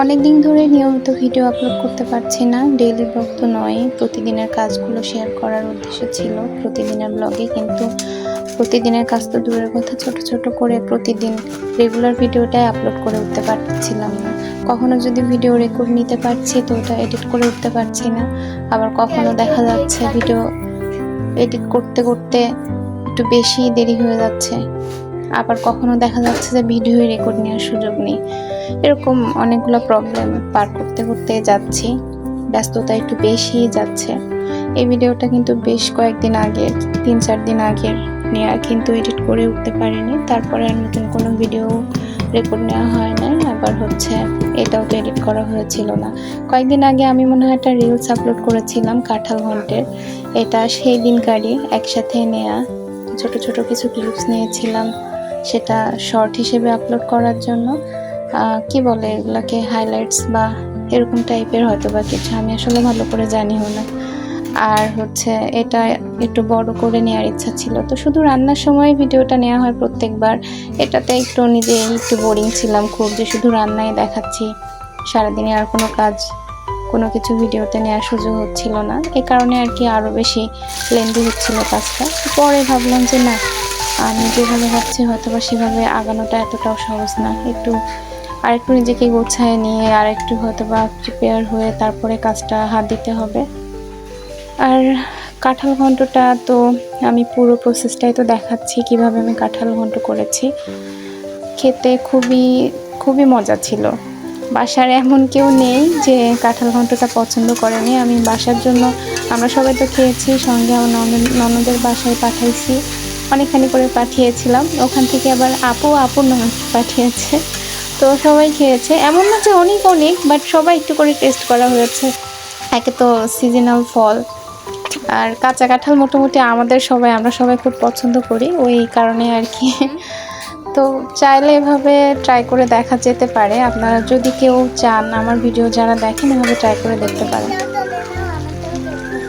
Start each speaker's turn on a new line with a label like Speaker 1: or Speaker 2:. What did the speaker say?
Speaker 1: অনেক দিন ধরে নিয়মিত ভিডিও আপলোড করতে পারছি না। ডেইলি ব্লগ তো নয়, প্রতিদিনের কাজগুলো শেয়ার করার উদ্দেশ্য ছিল প্রতিদিনের ব্লগে কিন্তু প্রতিদিনের কাজ তো দূরের কথা, ছোট ছোট করে প্রতিদিন রেগুলার ভিডিওটাই আপলোড করে উঠতে পারছিলাম না। কখনো যদি ভিডিও রেকর্ড নিতে পারছি, তো ওটা এডিট করে উঠতে পারছি না। আবার কখনো দেখা যাচ্ছে ভিডিও এডিট করতে করতে একটু বেশি দেরি হয়ে যাচ্ছে। আবার কখনো দেখা যাচ্ছে যে ভিডিও রেকর্ড নেওয়ার সুযোগ নেই। এরকম অনেকগুলো প্রবলেম পার করতে করতে যাচ্ছি। ব্যস্ততা একটু বেশি যাচ্ছে। এই ভিডিওটা কিন্তু বেশ কয়েকদিন আগে, তিন চার দিন আগের নেওয়া কিন্তু এডিট করে উঠতে পারিনি। তারপরে আর নতুন কোনো ভিডিও রেকর্ড নেওয়া হয় নাই। আবার হচ্ছে এটাও তো এডিট করা হয়েছিল না। কয়েকদিন আগে আমি মনে হয় একটা রিলস আপলোড করেছিলাম, কাঁঠাল ঘন্টের এটা সেই দিনকারই একসাথে নেয়া। ছোট ছোট কিছু ক্লিপস নিয়েছিলাম। সেটা শর্ট হিসেবে আপলোড করার জন্য। কি বলে এগুলাকে হাইলাইটস বা এরকম টাইপের হয়তো বা কিছু, আমি আসলে ভালো করে জানিও না। আর হচ্ছে এটা একটু বড় করে নেওয়ার ইচ্ছা ছিল। তো শুধু রান্নার সময় ভিডিওটা নেওয়া হয় প্রত্যেকবার। এটাতে একটু নিজে একটু বোরিং ছিলাম খুব যে শুধু রান্নাই দেখাচ্ছি। সারাদিনে আর কোনো কাজ, কোনো কিছু ভিডিওতে নেওয়ার সুযোগ হচ্ছিল না। এ কারণে আর কি আরও বেশি লেন্দি হচ্ছিল কাজটা। পরে ভাবলাম যে না আমি যেভাবে ভাবছি হয়তো বা সেভাবে আগানোটা এতটাও সহজ না। একটু আর একটু নিজেকে গোছায় নিয়ে আর একটু হয়তো বা প্রিপেয়ার হয়ে তারপরে কাজটা হাত দিতে হবে। আর কাঁঠাল ঘন্টটা তো আমি পুরো প্রসেসটাই তো দেখাচ্ছি, কীভাবে আমি কাঁঠাল ঘন্ট করেছি। খেতে খুবই খুবই মজা ছিল। বাসার এমন কেউ নেই যে কাঁঠাল ঘন্টটা পছন্দ করেনি। আমি বাসার জন্য, আমরা সবাই তো খেয়েছি, সঙ্গে আমার ননদ, ননদের বাসায় পাঠাইছি। অনেকখানি করে পাঠিয়েছিলাম। ওখান থেকে আবার আপু আপু ননদ পাঠিয়েছে। তো সবাই খেয়েছে। এমন না যে অনেক অনেক বাট সবাই একটু করে টেস্ট করা হয়েছে। একে তো সিজনাল ফল। আর কাঁচা কাঁঠাল মোটামুটি আমাদের সবাই, আমরা সবাই খুব পছন্দ করি। ওই কারণে আর কি। তো চাইলে এভাবে ট্রাই করে দেখা যেতে পারে। আপনারা যদি কেউ চান আমার ভিডিও যারা দেখেন এভাবে ট্রাই করে দেখতে পারেন।